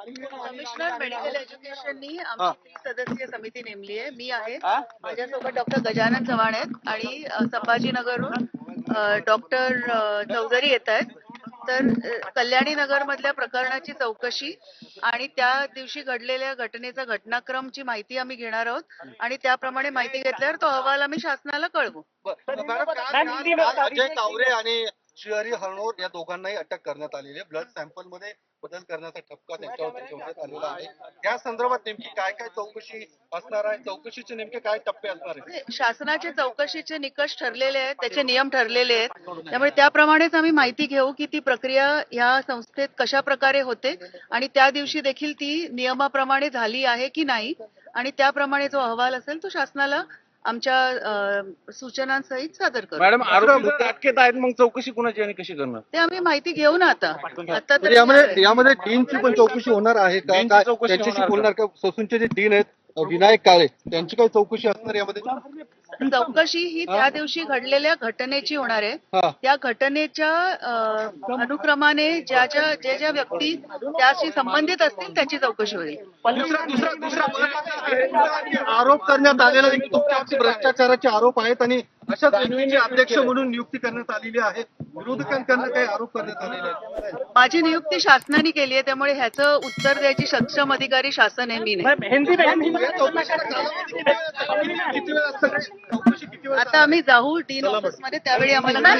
Commissioner medical एज्युकेशननी आमची तीन सदस्यीय समिती नेमली आहे. मी आहे. माझ्यासोबत डॉक्टर गजानन चव्हाण आहेत आणि संभाजीनगरहून डॉक्टर चौधरी येत आहेत. तर कल्याणी नगर मधल्या प्रकरणाची चौकशी आणि त्या दिवशी घडलेल्या घटनेचा घटनाक्रमची माहिती आम्ही घेणार आहोत आणि त्याप्रमाणे माहिती घेतल्यावर तो अहवाल आम्ही शासनाला कळवू. अजय तावरे आणि श्रीहरी हरणोर या दोघांनाही अटक करण्यात आलेली आहे. ब्लड सॅम्पलमध्ये बदल करण्याचा ठपका त्यांच्यावर ठेवण्यात आलेला आहे. त्या संदर्भात नेमकी काय काय चौकशी असणार आहे? चौकशीचे नेमके काय टप्पे असणार आहे म्हणजे शासनाचे चौकशीचे निकष ठरलेले आहेत त्याचे नियम ठरलेले आहेत. त्यामुळे त्याप्रमाणेच आम्ही माहिती घेऊ की ती प्रक्रिया या संस्थेत कशा प्रकारे होते आणि त्या दिवशी देखील ती नियमाप्रमाणे झाली आहे की नाही. आणि त्याप्रमाणे जो अहवाल असेल तो शासनाला आमच्या सूचनांसहित सादर करू. मॅडम आरोपी जर अटकेत आहेत मग चौकशी कुणाची आणि कशी करणार? ते आम्ही माहिती घेऊ ना आता आता तर तर यामध्ये यामध्ये डीनची पण चौकशी होणार आहे का? डीनची काय चौकशी त्यांच्याशी होणार का? बोलणार का? ससूनचे जे डीन आहेत विनायक काळे त्यांची काही चौकशी असणार यामध्ये? चौकशी ही त्या दिवशी घडलेल्या घटनेची होणार आहे. त्या घटनेच्या अनुक्रमाने ज्या ज्या जे ज्या व्यक्ती त्याशी संबंधित असतील त्याची चौकशी होईल. दुसरा दुसरा आरोप करण्यात आलेला तुमच्यावरती भ्रष्टाचाराचे आरोप आहेत आणि अशाच अध्यक्ष म्हणून नियुक्ती करण्यात आलेली आहे. विरोधकांकडनं काही आरोप करण्यात आलेले आहेत. माझी नियुक्ती शासनाने केली आहे त्यामुळे ह्याचं उत्तर द्यायची सक्षम अधिकारी शासन आहे मी नाही. आता आम्ही जाऊ डीन ऑफिसमध्ये त्यावेळी आम्हाला.